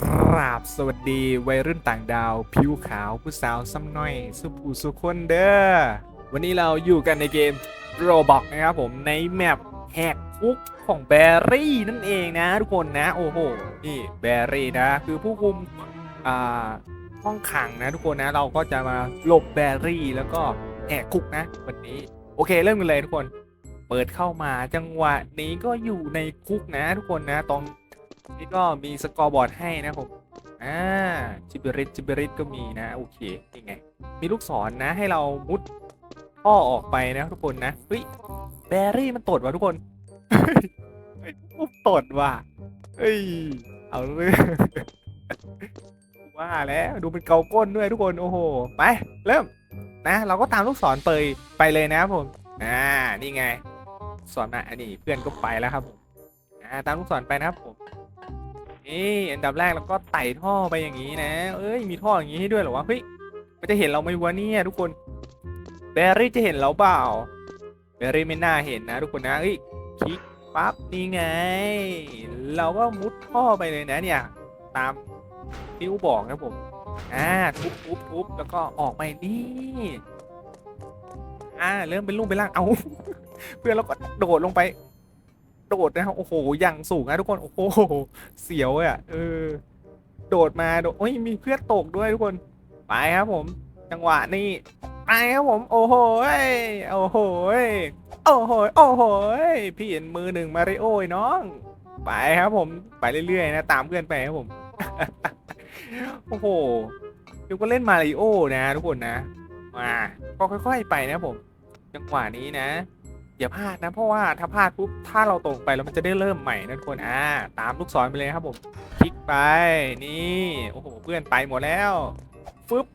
กราบสวัสดีวัยรุ่นต่างดาว ผิวขาวผู้สาวซ้ำน้อย สุภูสุคนเด้อวันนี้เราอยู่กันในเกมโรบอกนะครับผมในแมปแหกคุกของแบรี่นั่นเองนะทุกคนนะโอ้โหนี่แบรี่นะ คือผู้คุมอ่าห้องขังนะทุกคนนะเราก็จะมาหลบแบรี่แล้วก็แหกคุกนะ วันนี้โอเคเริ่มกันเลยทุกคน เปิดเข้ามาจังหวะนี้ก็อยู่ในคุกนะทุกคนนะตรง นี่ก็มีสกอร์บอร์ดให้นะผมอ่าจิบริตจิบริตก็มีนะ โอเคนี่ไง มีลูกศรนนะให้เรามุดท่อออกไปนะทุกคนนะเฮ้ยแบรี่มันตดว่ะทุกคนตดว่ะเฮ้ยเอาเรื่องว่าแล้วดูเป็นเกาก้นด้วยทุกคนโอ้โหไปเริ่มนะ เราก็ตามลูกศรเปยไปเลยนะครับผมอ่านี่ไงสอนมาอันนี้เพื่อนก็ไปแล้วครับผมอ่าตามลูกศรไปนะครับผม นี่อันดับแรกเราก็ไต่ท่อไปอย่างนี้นะ เอ้ยมีท่ออย่างนี้ให้ด้วยเหรอวะเฮ้ยมันจะเห็นเราไหมวะเนี่ยทุกคนแบรรี่จะเห็นเราเปล่าแบรี่ไม่น่าเห็นนะ ทุกคนนะเอ้ยคลิกปั๊บนี่ไง เราก็มุดท่อไปเลยนะเนี่ย ตามที่อูบอกนะผมอ่าทุบทุบทุบแล้วก็ออกไปนี่อ่าเริ่มเป็นรูปเป็นร่างเอา เพื่อนเราก็โดดลงไป โดดนะครับโอ้โหอย่างสูงนะทุกคนโอ้โหเสียวเลยอะเออโดดมาโดดโอ้ยมีเพื่อนตกด้วยทุกคนไปครับผม จังหวะนี้ไปครับผม โอ้โหโอ้โหโอ้โหโอ้โหยพี่เห็นมือหนึ่งมาริโอ้ยน้องไปครับผมไปเรื่อยๆนะตามเพื่อนไปครับผมโอ้โหดูก็เล่นมาริโอนะทุกคนนะมาก็ค่อย ๆ ไปนะผม จังหวะนี้นะ อย่าพลาดนะเพราะว่าถ้าพลาดปุ๊บถ้าเราตกไปแล้วมันจะได้เริ่มใหม่นะทุกคนอ่าตามลูกศรไปเลยครับผมคลิกไปนี่โอ้โหเพื่อนไปหมดแล้วฟึบ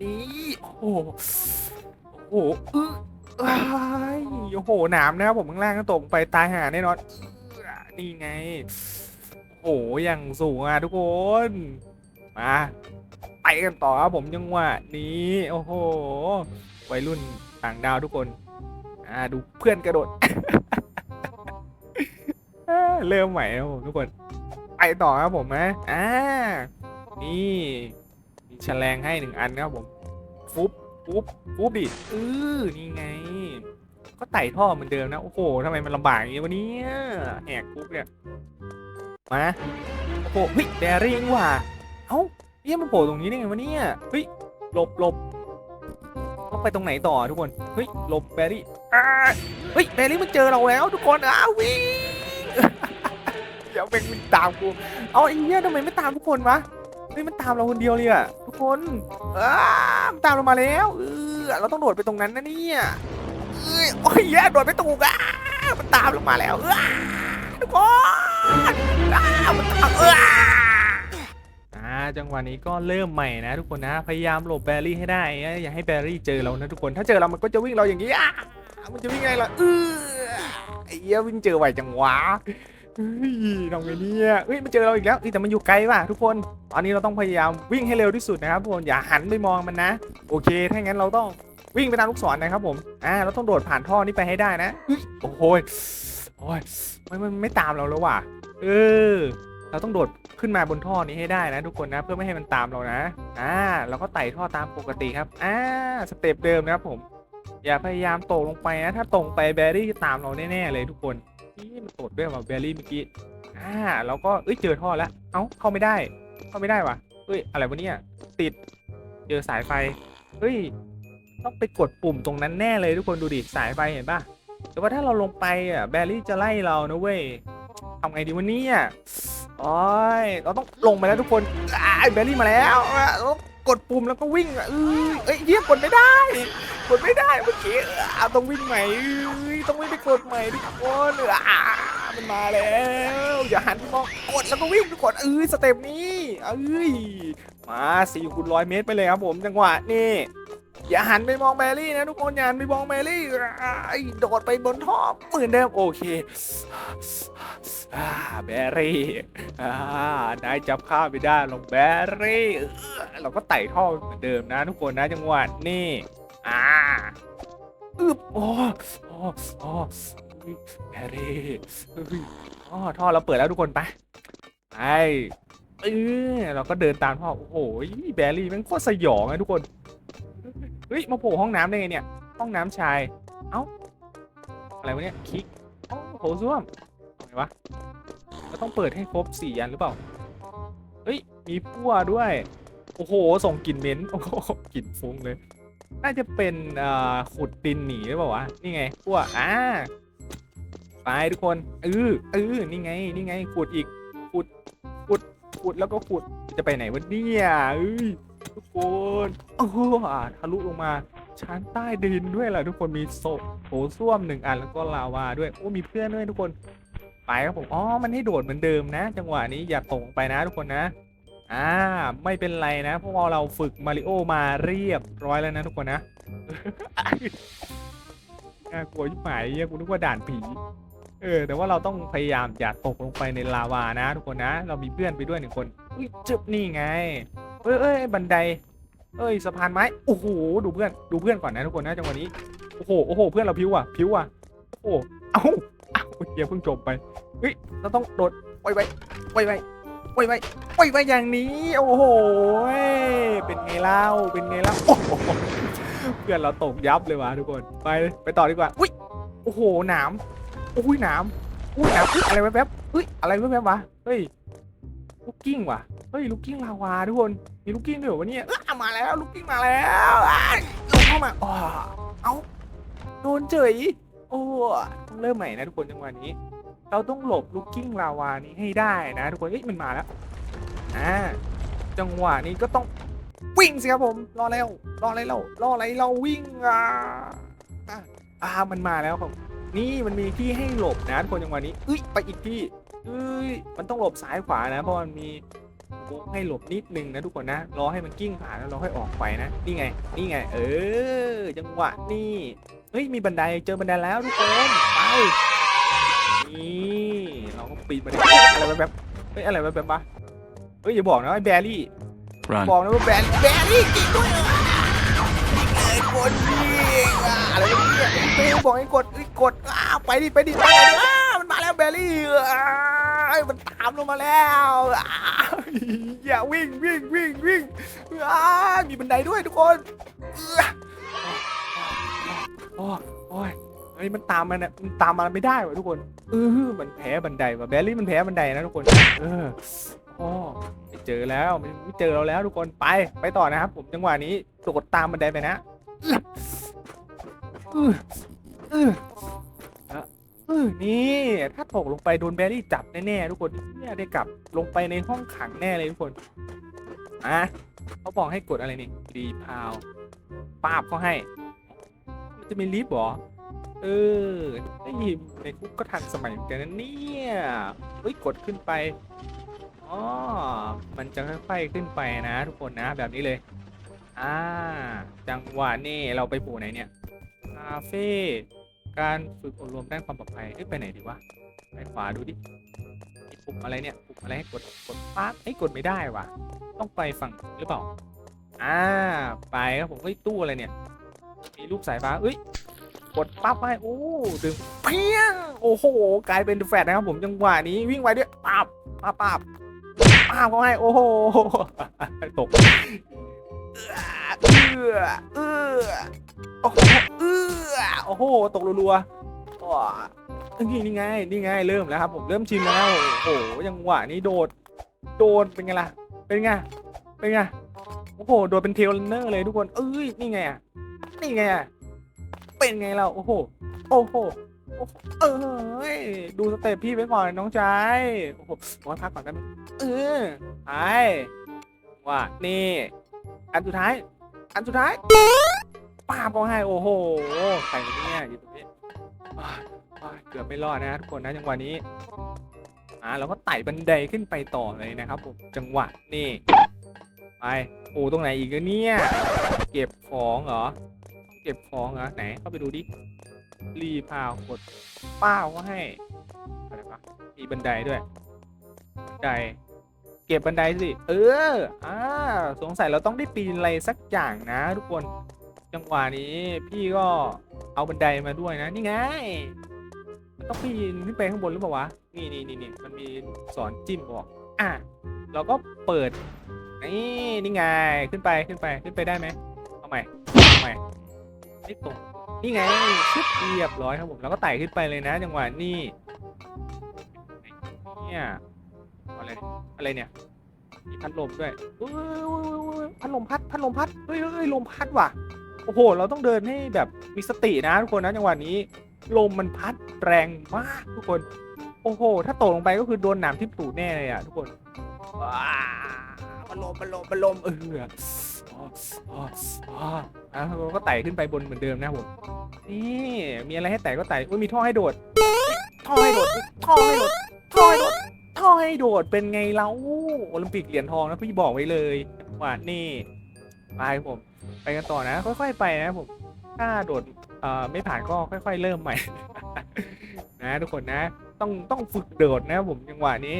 นี่โอ้โหโอ้โหอื้ออ้ายโอ้โหหนามนะครับผมข้างล่างก็ตกไปตายหาแน่นอนนี่ไงโอ้โหอย่างสูงอะทุกคนมาไปกันต่อครับผมจังหวะนี้โอ้โหวัยรุ่นต่างดาวทุกคน อ่าดูเพื่อนกระโดดเริ่มใหม่นะผมทุกคน ไปต่อครับผมนะอ่า นี่มีแฉลงให้หนึ่งอันครับผมฟุบฟุบฟุบดิเออนี่ไง ก็ไต่ท่อเหมือนเดิมนะ โอ้โหทำไมมันลำบากอย่างนี้วะเนี่ยแหกคุกเนี่ย มา โอ้โหเฮ้ยแดรี่งว่าเอ้าเนี่ยมันโผล่ตรงนี้ได้ไงวะเนี่ย เฮ้ย หลบหลบต้องไปตรงไหนต่อทุกคน เฮ้ย หลบแบรี่ เฮ้ยแบรี่มันเจอเราแล้ว ทุกคนอ้าววิ่งเดี๋ยวเป็นวิ่งตามกูเอาไอ้เหี้ยทำไมไม่ตามทุกคนวะเฮ้ยมันตามเราคนเดียวเลยอะทุกคนอ้ามันตามเรามาแล้วเออเราต้องโดดไปตรงนั้นนะเนี่ยเอ้ยโอ้ยแย่โดดไม่ถูกอะมันตามเรามาแล้วเออทุกคนอ้ามันตามเอออ่าจังหวะนี้ก็เริ่มใหม่นะทุกคนนะ พยายามหลบแบรี่ให้ได้ อย่าให้แบรี่เจอเรานะทุกคน ถ้าเจอเรามันก็จะวิ่งเราอย่างนี้อะ มันจะวิ่งไงล่ะเออไอ้เหี้ยวิ่งเจอไหวจังวะเฮ้ยทำไงเนี่ยเฮ้ยมันเจอเราอีกแล้วแต่มันอยู่ไกลว่ะทุกคน ตอนนี้เราต้องพยายามวิ่งให้เร็วที่สุดนะครับทุกคนอย่าหันไปมองมันนะ โอเค ถ้างั้นเราต้องวิ่งไปตามลูกศรนะครับผมอ่าเราต้องโดดผ่านท่อนี้ไปให้ได้นะเฮ้ยโอ้โหยโอ้ยมันมันไม่ตามเราแล้วว่ะ เออ เราต้องโดดขึ้นมาบนท่อนี้ให้ได้นะ ทุกคนนะเพื่อไม่ให้มันตามเรานะ อ่าเราก็ไต่ท่อตามปกติครับ อ่าสเต็ปเดิมนะครับผม อย่าพยายามตกลงไปนะ ถ้าตรงไปแบรี่จะตามเราแน่ๆเลยทุกคนนี่มันตดด้วยว่ะแบรี่เมื่อกี้อ่าเราก็เอ้ยเจอท่อแล้ว เอ้าเข้าไม่ได้ เข้าไม่ได้วะเฮ้ยอะไรวะเนี่ยติดเจอสายไฟเฮ้ยต้องไปกดปุ่มตรงนั้นแน่เลยทุกคนดูดิสายไฟเห็นปะแต่ว่าถ้าเราลงไปอะแบรี่จะไล่เรานะเว้ยทำไงดีวะเนี่ยโอ้ยเราต้องลงไปแล้วทุกคนอ้ายแบรี่มาแล้ว กดปุ่มแล้วก็วิ่งอะเอ้ยเอ้ยเฮียกดไม่ได้ กดไม่ได้เมื่อกี้อะต้องวิ่งใหม่เอ้ยต้องวิ่งไปกดใหม่ทุกคนอะมันมาแล้วอย่าหันไปมองกดแล้วก็วิ่งทุกคนเอ้ยสเต็ปนี้เอ้ยมาสี่คูณร้อยเมตรไปเลยครับผมจังหวะนี่ อย่าหันไปมองแบรี่นะทุกคนอย่าหันไปมองแบรี่ไอ้โดดไปบนท่อเหมือนเดิมโอเคอ่าแบรี่อ่านายจับข้าไม่ได้หรอกแบรี่เราก็ไต่ท่อเหมือนเดิมนะทุกคนนะจังหวะนี่อ่าอึบโอ้โอ้โอ้แบรี่เฮ้ยอ๋อท่อเราเปิดแล้วทุกคนไปไปเออเราก็เดินตามพ่อโอ้โหแบรี่มันโคตรสยองอะทุกคน เฮ้ยมาโผล่ห้องน้ำได้ไงเนี่ย ห้องน้ำชาย เอ้า อะไรวะเนี่ยคลิกโอ้โหส้วมอาไงวะก็ต้องเปิดให้ครบสี่อันหรือเปล่า เฮ้ย มีพั่วด้วย โอ้โห ส่งกลิ่นเหม็น โอ้โหกลิ่นฟุ้งเลย น่าจะเป็นเอ่อขุดดินหนีหรือเปล่าวะ นี่ไงพวอ่าไปทุกคนเออเออนี่ไง นี่ไงขุดอีกขุดขุดขุดแล้วก็ขุด จะไปไหนวะเนี่ยเอ้ย ทุกคนโอ้โหอ่าทะลุลงมา ชั้นใต้ดินด้วยล่ะทุกคนมีโซโถส้วมหนึ่งอันแล้วก็ลาวาด้วยโอ้มีเพื่อนด้วยทุกคนไปครับผมอ๋อมันให้โดดเหมือนเดิมนะ จังหวะนี้อย่าตกลงไปนะทุกคนนะอ่าไม่เป็นไรนะเพราะว่าเราฝึกมาริโอมาเรียบร้อยแล้วนะทุกคนนะน่ากลัวยิ่งหมายเหี้ยกูนึกว่าด่านผีเออแต่ว่าเราต้องพยายามอย่าตกลงไปในลาวานะ ทุกคนนะ เรามีเพื่อนไปด้วยหนึ่งคนอุ้ยจึบนี่ไง เอ้ยเอ้ยบันได เอ้ยสะพานไม้โอ้โหดูเพื่อนดูเพื่อนก่อนนะทุกคนนะจังหวะนี้โอ้โหโอ้โหเพื่อนเราพิ้วอะพิ้วอะโอ้เอ้าเอ้าเดี๋ยวเพิ่งจบไปเฮ้ยเราต้องโดดไวไวไวไวไวไวปล่อยไปอย่างนี้ โอ้โหเป็นไงเล่าเป็นไงเล่าโอ้โหเพื่อนเราตกยับเลยว่ะทุกคนไปไปต่อดีกว่าอุ้ยโอ้โหหนามอุ้ยหนามอุ้ยหนามอุ๊ยอะไรแวบๆเฮ้ยอะไรแวบๆวะเฮ้ยลูกกิ้งว่ะ เฮ้ยลูกกิ้งลาวาทุกคนมีลูกกิ้งด้วยเหรอวะเนี่ยอ้ามาแล้วลูกกิ้งมาแล้วอ้าลงเข้ามาอ๋อเอ้าโดนเฉยโอ้ต้องเริ่มใหม่นะทุกคนจังหวะนี้ เราต้องหลบลูกกิ้งลาวานี้ให้ได้นะทุกคนเอ้ยมันมาแล้วอ่าจังหวะนี้ก็ต้องวิ่งสิครับผมรอแล้วรออะไรเรารออะไรเราวิ่งอะอะอ่ามันมาแล้วครับนี่มันมีที่ให้หลบนะทุกคนจังหวะนี้เอ้ยไปอีกที่เอ้ยมันต้องหลบซ้ายขวานะ เพราะมันมี วงให้หลบนิดนึงนะทุกคนนะ รอให้มันกิ้งผ่านแล้วเราค่อยออกไปนะ นี่ไง นี่ไง เออ จังหวะนี่ เฮ้ย มีบันได เจอบันไดแล้วทุกคน ไป นี่เราก็ปีนมาได้อะไรแบบๆเฮ้ย อะไรแบบๆปะเฮ้ย อย่าบอกนะว่าแบรี่ Run. บอกนะว่าแบรี่แบรี่จริงด้วยเหรอไอ้กดยิงอะอะไรวะเนี่ยเฮ้ยบอกให้กดเอ้ยกดอ้าวไปดิ ไปดิ ไปดิอ้าวมันมาแล้วแบรี่อ้าวมันตามลงมาแล้ว อย่าวิ่งวิ่งวิ่งวิ่งอ้ามีบันไดด้วยทุกคนเอื้อโอ้ยโอ้ยเฮ้ยมันตามมันอะมันตามมาไม่ได้ว่ะทุกคนเออมันแพ้บันไดว่ะแบรี่มันแพ้บันไดนะทุกคน เออโอ้ไม่เจอแล้วไม่เจอเราแล้วทุกคนไปไปต่อนะครับ ผมจังหวะนี้โดดตามบันไดไปนะอื้ออื้ออะอื้อนี่ ถ้าตกลงไปโดนแบรี่จับแน่ๆทุกคนเนี่ยได้กลับลงไปในห้องขังแน่เลยทุกคนอะเขาบอกให้กดอะไรนี่รีพาวปาบเขาให้ มันจะมีลิฟต์เหรอ เออไอ้ยิมในคุกก็ทันสมัยเหมือนกันนะเนี่ยเฮ้ยกดขึ้นไปอ๋อมันจะค่อยๆขึ้นไปนะทุกคนนะแบบนี้เลย อ่า จังหวะนี่เราไปปู่ไหนเนี่ย คาเฟ่ การฝึกอบรมด้านความปลอดภัยเอ้ยไปไหนดีวะไปขวาดูดิปุ่มอะไรเนี่ยปุ่มอะไรให้กดกดปั๊บเอ้ยกดไม่ได้ว่ะ ต้องไปฝั่งหรือเปล่าอ่าไปครับผมเฮ้ยตู้อะไรเนี่ย มีรูปสายฟ้าเอ้ยกดปั๊บไปโอ้ดึงเพียงโอ้โหกลายเป็นแฟลชนะครับผมจังหวะนี้วิ่งไวด้วยปั๊บปั๊บปั๊บป้าเขาให้โอ้โหตกเออเออโอ้ โอ้โห ตกรัวๆว้านี่นี่ไง นี่ไง เริ่มแล้วครับ ผมเริ่มชินแล้ว โอ้โหยังหวะนี้โดด โดนเป็นไงล่ะ เป็นไง เป็นไง โอ้โห โดนเป็นเทลเนอร์เลยทุกคน เอ้ย นี่ไงอะ นี่ไงอะ เป็นไงเรา โอ้โห โอ้โหโอ้โหเอ้ยดูสเต็ปพี่ไว้ก่อนน้องชายโอ้โหขอพักก่อนแป๊บนึงเออไปว่านี่ อันสุดท้าย อันสุดท้าย ป้าบเขาให้โอ้โหใครเนี่ยอยู่ตรงนี้อ้าวอ้าวเกือบไม่รอดนะทุกคนนะจังหวะนี้อ่าเราก็ไต่บันไดขึ้นไปต่อเลยนะครับผมจังหวะนี่ไปโอ้ตรงไหนอีกอะเนี่ย เก็บของเหรอ เก็บของเหรอไหนเข้าไปดูดิรีพาวกดป้าเขาให้อะไรวะมีบันไดด้วยบันไดเก็บบันไดสิ เออ อ่า สงสัยเราต้องได้ปีนอะไรสักอย่างนะทุกคน จังหวะนี้พี่ก็เอาบันไดมาด้วยนะ นี่ไง มันต้องปีนขึ้นไปข้างบนหรือเปล่าวะ นี่นี่นี่นี่มันมีสอนจิ้มบอกอะเราก็เปิด นี่นี่ไง ขึ้นไปขึ้นไปขึ้นไปได้ไหมเอาใหม่เอาใหม่ไม่ตรงนี่ไงชึบเรียบร้อยครับผมแล้วก็ไต่ขึ้นไปเลยนะ จังหวะนี่เนี่ยอะไรอะไรเนี่ยมีพัดลมด้วยอุ๊ยอุ๊ยอุ๊ยอุ๊ยพัดลมพัดพัดลมพัดเฮ้ยเฮ้ยลมพัดว่ะ โอ้โห เราต้องเดินให้แบบมีสตินะทุกคนนะจังหวะนี้ ลมมันพัดแรงมากทุกคน โอ้โห ถ้าตกลงไปก็คือโดนหนามทิ่มตูดแน่เลยอะทุกคนว้ามันลมมันลมมันลมเอออ๋ออ๋ออ๋ออะเราก็ไต่ขึ้นไปบนเหมือนเดิมนะครับผม นี่มีอะไรให้ไต่ก็ไต่อุ้ยมีท่อให้โดด ท่อให้โดด ท่อให้โดด ท่อให้โดด ท่อให้โดด เป็นไงเล่าโอลิมปิกเหรียญทองนะพี่บอกไว้เลยว่านี่ไปครับผม ไปกันต่อนะ ค่อยๆไปนะผม ถ้าโดดเอ่อไม่ผ่านก็ค่อย ๆ เริ่มใหม่ นะ ทุกคนนะ ต้องต้องฝึกโดดนะผมจังหวะนี้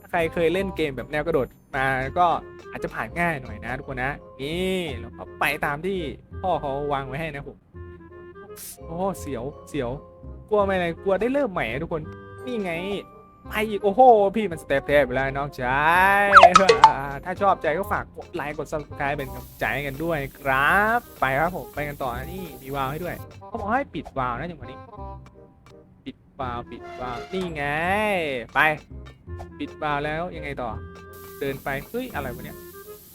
ถ้าใครเคยเล่นเกมแบบแนวกระโดดมาก็อาจจะผ่านง่ายหน่อยนะ ทุกคนนะ นี่แล้วก็ไปตามที่พ่อเขาวางไว้ให้นะผมโอ้เสียวเสียว กลัวไหมอะไรกลัวได้เริ่มใหม่ทุกคน นี่ไง ไปอีกโอ้โห พี่มันสเต็ปเทปไปแล้วน้องชายถ้าชอบใจก็ฝากกดไลค์กด subscribe เป็นกำลังใจกันด้วยครับ ไปครับผมไปกันต่อนะนี่มีวาล์วให้ด้วยเขาบอกให้ปิดวาล์วนะจังหวะนี้ ปิดวาล์วปิดวาล์วนี่ไง ไป ปิดวาล์วแล้วยังไงต่อ เดินไปเฮ้ยอะไรวะเนี่ย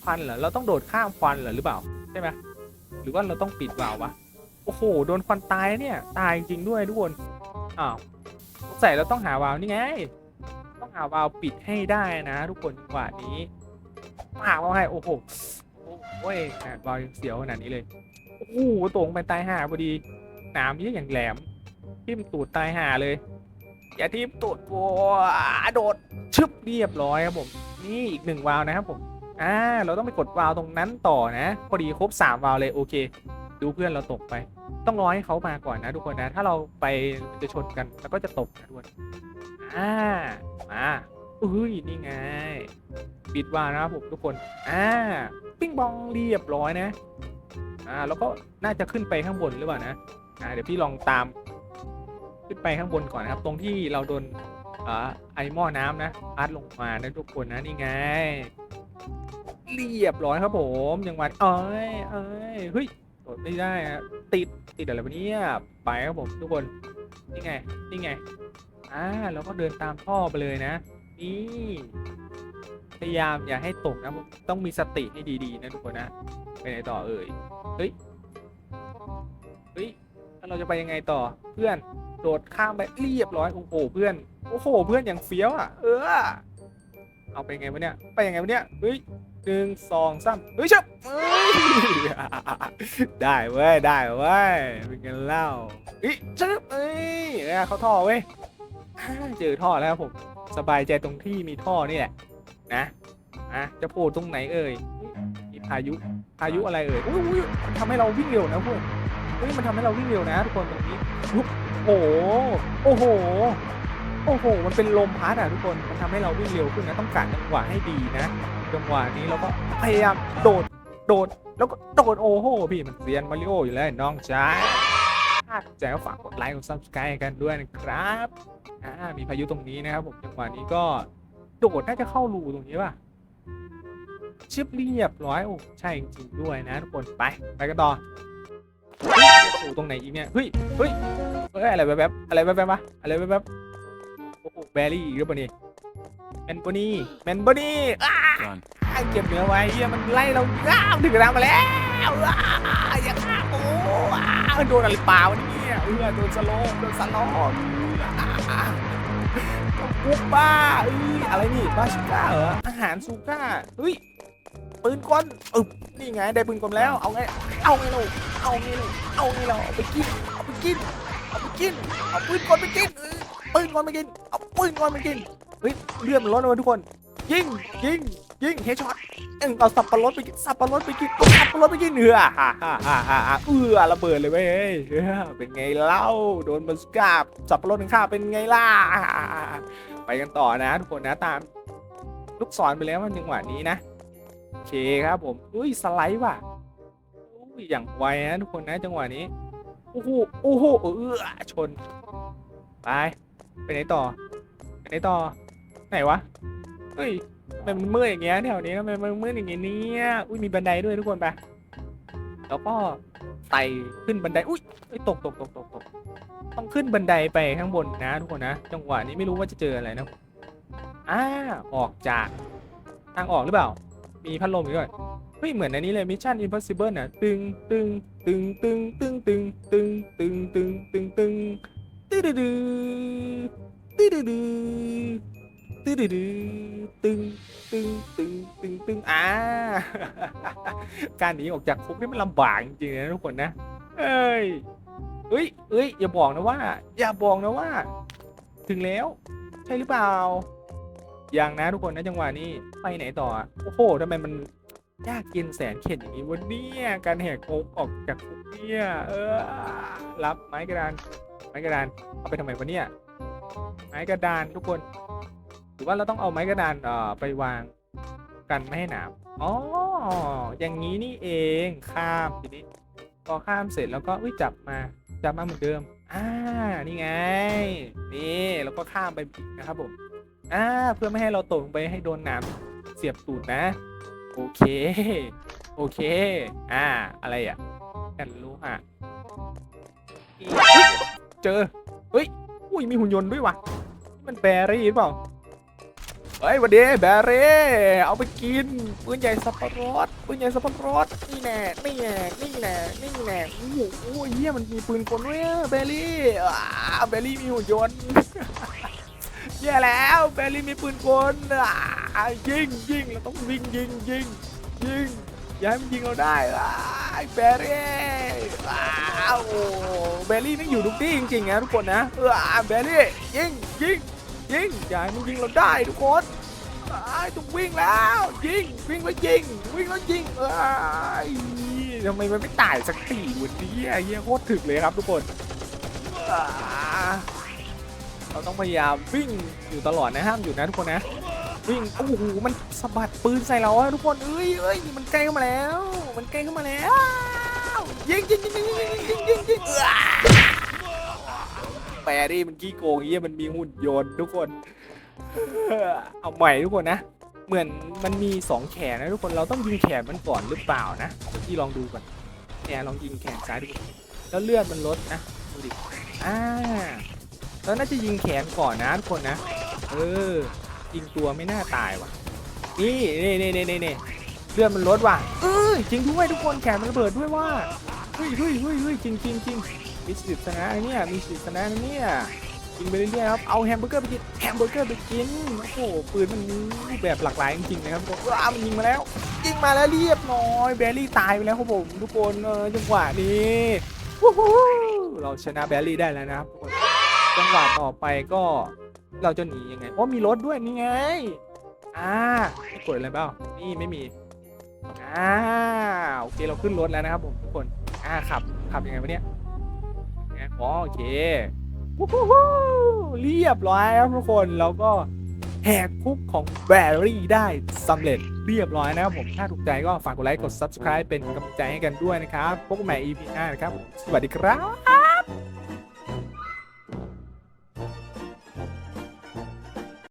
ควันเหรอเราต้องโดดข้ามควันเหรอหรือเปล่าใช่ไหมหรือว่าเราต้องปิดวาล์ววะโอ้โหโดนควันตายเนี่ย ตายจริงด้วยทุกคนอ้าว สงสัยเราต้องหาวาล์วนี่ไง ต้องหาวาล์วปิดให้ได้นะทุกคนจังหวะนี้ปากว่าให้โอ้โหโอ้ยขนาดวาล์วเสียวขนาดนี้เลยโอ้โหตรงไปตายห่าพอดีหนามเยอะอย่างแหลมทิ่มตูดตายห่าเลย อย่าทิ่มตูดวัวโดดชึบเรียบร้อยครับผมนี่อีกหนึ่งวาล์วนะครับผมอ่าเราต้องไปกดวาล์วตรงนั้นต่อนะ พอดีครบสามวาล์วเลยโอเค ดูเพื่อนเราตกไป ต้องรอให้เขามาก่อนนะทุกคนนะ ถ้าเราไปจะชนกันแล้วก็จะตกนะทุกคนอ่ามาอุ้ยนี่ไง ปิดวาล์วนะครับผมทุกคนอ่าปิ้งบองเรียบร้อยนะอ่าแล้วก็น่าจะขึ้นไปข้างบนหรือเปล่านะอ่าเดี๋ยวพี่ลองตาม ขึ้นไปข้างบนก่อนนะครับ ตรงที่เราโดนอ่าไอหม้อน้ำนะพัดลงมานะทุกคนนะนี่ไง เรียบร้อยครับผมยังวัดเอ้ยเอ้ยเฮ้ย โดดไม่ได้อะติดติดอะไรวะเนี่ยไปครับผมทุกคนนี่ไงนี่ไงอ่าเราก็เดินตามท่อไปเลยนะ นี่พยายามอย่าให้ตกนะต้องมีสติให้ดีๆนะทุกคนนะไปไหนต่อเอ่ยเฮ้ยเฮ้ยแล้วเราจะไปยังไงต่อเพื่อนโดดข้ามไปเรียบร้อยโอ้โหเพื่อนโอ้โหเพื่อนอย่างเฟี้ยวอะ เออเอาไปไงวะเนี่ยไปยังไงวะเนี่ยเฮ้ย หนึ่งสองสามเฮ้ยชับได้เว้ย ได้เว้ยเป็นเล่าเฮ้ยชับเอ้ยเนี่ยเขาท่อเว้ยเจอท่อแล้วผมสบายใจตรงที่มีท่อนี่แหละนะอะจะโผล่ตรงไหนเอ่ยมีพายุพายุอะไรเอ่ยอุ้ยอุ้ยมันทำให้เราวิ่งเร็วนะพวกเฮ้ยมันทำให้เราวิ่งเร็วนะทุกคนตรงนี้โอ้โหโอ้โห โอ้โห มันเป็นลมพัดอะทุกคน มันทำให้เราวิ่งเร็วขึ้นนะต้องการจังหวะให้ดีนะ จังหวะนี้เราก็พยายามโดด โดด แล้วก็โดดโอ้โห พี่มันเซียนมาริโออยู่แล้วน้องชายถ้าใจก็ฝากกดไลค์กด subscribe กันด้วยนะครับอ่ามีพายุตรงนี้นะครับผม จังหวะนี้ก็โดดน่าจะเข้ารูตรงนี้ป่ะชิบเรียบร้อยโอ้ใช่จริงด้วยนะทุกคน ไป ไปกันต่อโอ้ตรงไหนอีกเนี่ย เฮ้ย เฮ้ย เฮ้ย อะไรแวบๆอะไรแวบๆวะอะไรแวบๆโอ้โหแบรี่อีกหรือเปล่านี่แมนโบนี่แมนโบนี่อ้า Run. เก็บเนื้อไว้เหี้ยมันไล่เราอ้าวถึงกระดามาแล้วอ้าอย่าฆ่าโอ้อ้าโดนอะไรเปล่าวะเนี่ยเออโดนสโลว์โดนสโลว์อ้ากุ๊บบ้าเอ้ยอะไรนี่บาชิก้าเหรออาหารซูก้าเฮ้ยปืนกลอึบนี่ไงได้ปืนกลแล้วเอาไงเอาไงเราเอาไงเราเอาไงเราเอาไปกินเอาไปกินเอาไปกินเอาปืนกลไปกินเออ ปืนกลไปกิน เอาปืนกลไปกิน เฮ้ยเลือดมันลดเลยทุกคน ยิง ยิง ยิงเฮช็อตเอ็งเอาสับปะรดไปกิน สับปะรดไปกินเอาสับปะรดไปกินเหือฮ่าฮ่าฮ่าฮ่าเอือระเบิดเลยเว้ยเป็นไงเล่า โดนบัสกาบสับปะรดถึงข้าเป็นไงล่ะ ไปกันต่อนะทุกคนนะตามลูกศรไปแล้วมันจังหวะนี้นะโอเคครับผมอุ้ยสไลด์ว่ะอุ้ยอย่างไวนะทุกคนนะจังหวะนี้โอ้โหโอ้โหเออชนไป ไปไหนต่อไปไหนต่อ ไหนวะเฮ้ยทำไมมันมืดอย่างเงี้ยแถวนี้ทำไมมันมืดอย่างเงี้ยเนี่ยอุ้ยมีบันไดด้วยทุกคนไปแล้วก็ไต่ขึ้นบันไดอุ้ยเอ้ยตกตกตกตกตกต้องขึ้นบันไดไปข้างบนนะทุกคนนะ จังหวะนี้ไม่รู้ว่าจะเจออะไรนะอ่าออกจากทางออกหรือเปล่า มีพัดลมอยู่ด้วยเฮ้ยเหมือนอันนี้เลยมิชชั่นอิมพอสิเบิลน่ะตึงตึงตึงตึงตึงตึงตึงตึงตึงตึงตึง ตื้อดื้อตื้อดื้อตื้อดื้อตึงตึงตึงตึงตึงอ่าการหนีออกจากคุกนี่มันลำบากจริงๆนะทุกคนนะ เอ้ยเอ้ยเอ้ยอย่าบอกนะว่า อย่าบอกนะว่า ถึงแล้ว ใช่หรือเปล่าอย่างนะทุกคนนะจังหวะนี้ไปไหนต่อโอ้โหทำไมมันยากเย็นแสนเข็ดอย่างนี้วันนี้การแหกโคกออกจากคุกเนี่ยเออรับไม้กระดาน ม้กระดานเอาไปทำไมวะเนี่ยไม้กระดานทุกคน หรือว่าเราต้องเอาไม้กระดานเอ่อไปวางกันไม่ให้หนามอ๋ออย่างนี้นี่เองข้ามทีนี้พอข้ามเสร็จแล้วก็อุ้ยจับมาจับมาเหมือนเดิมอ่านี่ไงนี่แล้วก็ข้ามไปอีกนะครับผมอ่าเพื่อไม่ให้เราตกลงไปให้โดนน้ำเสียบตูดนะ โอเค โอเค อ่า อะไรอะกันรู้ฮะ เจอ เฮ้ย อุ้ย มีหุ่นยนต์ด้วยวะมันแบรี่หรือเปล่า เฮ้ยวันนี้แบรี่เอาไปกิน ปืนใหญ่สับปะรด ปืนใหญ่สับปะรด นี่แน่ นี่แน่ นี่แน่ นี่แน่โอ้โหเฮียมันมีปืนกลด้วยแบรี่อ่าแบรี่มีหุ่นยนต์แย่แล้วแบรี่มีปืนกลอ่ายิงยิงเราต้องวิ่งยิงยิงยิง อย่าให้มันยิงเราได้อ่า แบรี่อ้าวโอ้แบรี่ไม่งอยู่ทุกที่จริงๆนะทุกคนนะเอ่าแบรี่ยิงยิงยิงอย่าให้มันยิงเราได้ทุกคนไอ่าต้องวิ่งแล้วยิงวิ่งแล้วยิงวิ่งแล้วยิงเอ้ยทำไมมันไม่ตายสักทีวันนี้ไอ้เหี้ยโคตรถึกเลยครับทุกคนเราต้องพยายามวิ่งอยู่ตลอดนะห้ามหยุดนะทุกคนนะวิ่งโอ้โหมันสะบัดปืนใส่เราอะทุกคนเอ้ยเอ้ยมันใกล้เข้ามาแล้ว มันใกล้เข้ามาแล้วยิงยิงยิงยิงยิงยิงยิงยิงแปรี่มันขี้โกงเยี่ยมันมีหุ่นยนต์ทุกคน เอาใหม่ทุกคนนะ เหมือนมันมีสองแขนนะทุกคนเราต้องยิงแขนมันก่อนหรือเปล่านะเดี๋ยวพี่ลองดูก่อนเนี่ยลองยิงแขนซ้ายดูแล้วเลือดมันลดนะดูดิอ่าแล้วน่าจะยิงแขนก่อนนะทุกคนนะ เออยิงตัวไม่น่าตายว่ะ นี่นี่นี่นี่นี่นี่ เลือดมันลดว่ะเออจริงด้วยทุกคนแขนมันระเบิดด้วยว่าเฮ้ยเฮ้ยเฮ้ยเฮ้ยจริงจริงจริงมีสิทธิ์ชนะเนี่ยมีสิทธิ์ชนะเนี่ยยิงไปเรื่อยๆครับเอาแฮมเบอร์เกอร์ไปกินแฮมเบอร์เกอร์ไปกินโอ้โหปืนมันรูปแบบหลากหลายจริงๆนะครับว้ามันยิงมาแล้วยิงมาแล้วเรียบร้อยแบรี่ตายไปแล้วครับผมทุกคนเออจังหวะนี้วู้ฮู้เราชนะแบรี่ได้แล้วนะครับจังหวะต่อไปก็เราจะหนียังไงโอ้มีรถด้วยนี่ไงอ่ากดอะไรเปล่านี่ไม่มี อ่าโอเคเราขึ้นรถแล้วนะครับผมทุกคนอ่าขับขับยังไงวะเนี่ยไงอ๋อโอเควู้ฮู้เรียบร้อยครับทุกคนเราก็แหกคุกของแบรี่ได้สำเร็จเรียบร้อยนะครับผม ถ้าถูกใจก็ฝากกดไลค์ กด subscribe เป็นกำลังใจให้กันด้วยนะครับ พบกันใหม่ EP หน้านะครับ สวัสดีครับ